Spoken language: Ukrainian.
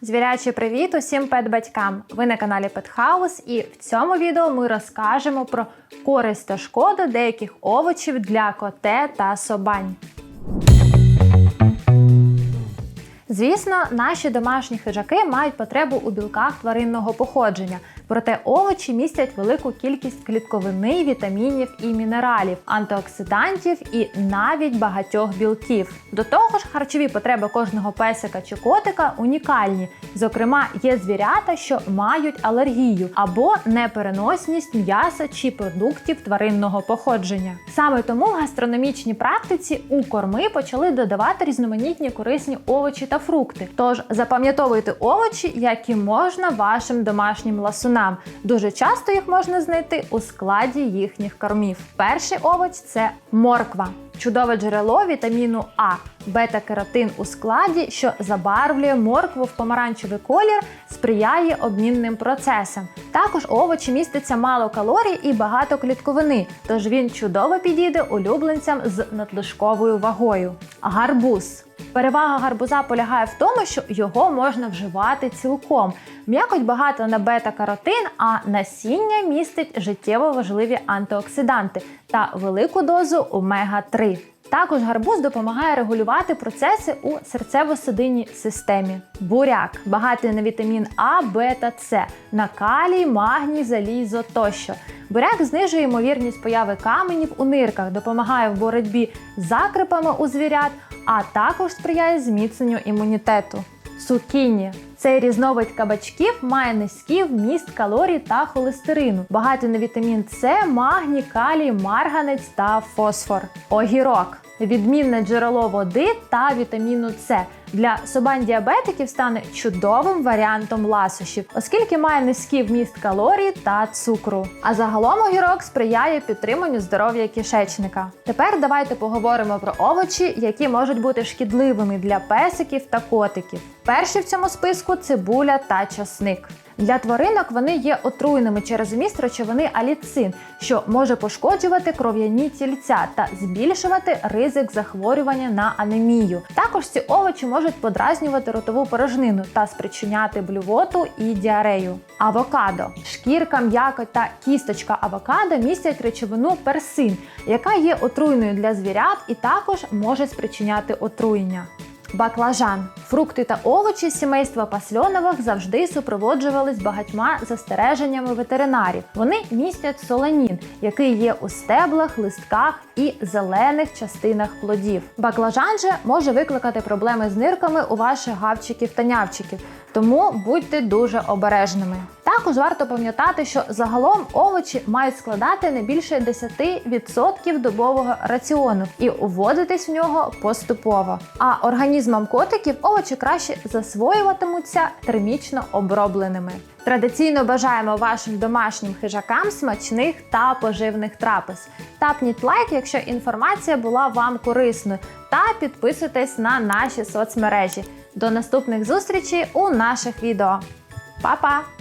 Звірячий привіт усім пет-батькам! Ви на каналі Петхаус, і в цьому відео ми розкажемо про користь та шкоду деяких овочів для коте та собань. Звісно, наші домашні хижаки мають потребу у білках тваринного походження, проте овочі містять велику кількість клітковини, вітамінів і мінералів, антиоксидантів і навіть багатьох білків. До того ж, харчові потреби кожного песика чи котика унікальні. Зокрема, є звірята, що мають алергію або непереносність м'яса чи продуктів тваринного походження. Саме тому в гастрономічній практиці у корми почали додавати різноманітні корисні овочі та фрукти. Тож запам'ятовуйте овочі, які можна вашим домашнім ласунам. Дуже часто їх можна знайти у складі їхніх кормів. Перший овоч це морква. Чудове джерело вітаміну А, бета-керотин у складі, що забарвлює моркву в помаранчевий колір, сприяє обмінним процесам. Також овочі міститься мало калорій і багато клітковини, тож він чудово підійде улюбленцям з надлишковою вагою. Гарбуз. Перевага гарбуза полягає в тому, що його можна вживати цілком. М'якоть багато на бета-каротин, а насіння містить життєво важливі антиоксиданти та велику дозу омега-3. Також гарбуз допомагає регулювати процеси у серцево-судинній системі. Буряк багатий на вітамін А, Б та С, на калій, магній, залізо тощо. Буряк знижує ймовірність появи каменів у нирках, допомагає в боротьбі з закрипами у звірят, а також сприяє зміцненню імунітету. Цукіні цей різновид кабачків має низький вміст калорій та холестерину, багато на вітамін С, магній, калій, марганець та фосфор. Огірок відмінне джерело води та вітаміну С. Для собань-діабетиків стане чудовим варіантом ласощів, оскільки має низький вміст калорій та цукру. А загалом огірок сприяє підтриманню здоров'я кишечника. Тепер давайте поговоримо про овочі, які можуть бути шкідливими для песиків та котиків. Перші в цьому списку цибуля та часник. Для тваринок вони є отруйними через вміст речовини аліцин, що може пошкоджувати кров'яні тільця та збільшувати ризик захворювання на анемію. Також ці овочі можуть подразнювати ротову порожнину та спричиняти блювоту і діарею. Авокадо, шкірка, м'якоть та кісточка авокадо містять речовину персин, яка є отруйною для звірят і також може спричиняти отруєння. Баклажан. Фрукти та овочі сімейства пасльонових завжди супроводжувались багатьма застереженнями ветеринарів. Вони містять соленін, який є у стеблах, листках і зелених частинах плодів. Баклажан же може викликати проблеми з нирками у ваших гавчиків та нявчиків, тому будьте дуже обережними. Також варто пам'ятати, що загалом овочі мають складати не більше 10% добового раціону і уводитись в нього поступово. А організмам котиків овочі краще засвоюватимуться термічно обробленими. Традиційно бажаємо вашим домашнім хижакам смачних та поживних трапез. Тапніть лайк, якщо інформація була вам корисною, та підписуйтесь на наші соцмережі. До наступних зустрічей у наших відео. Па-па!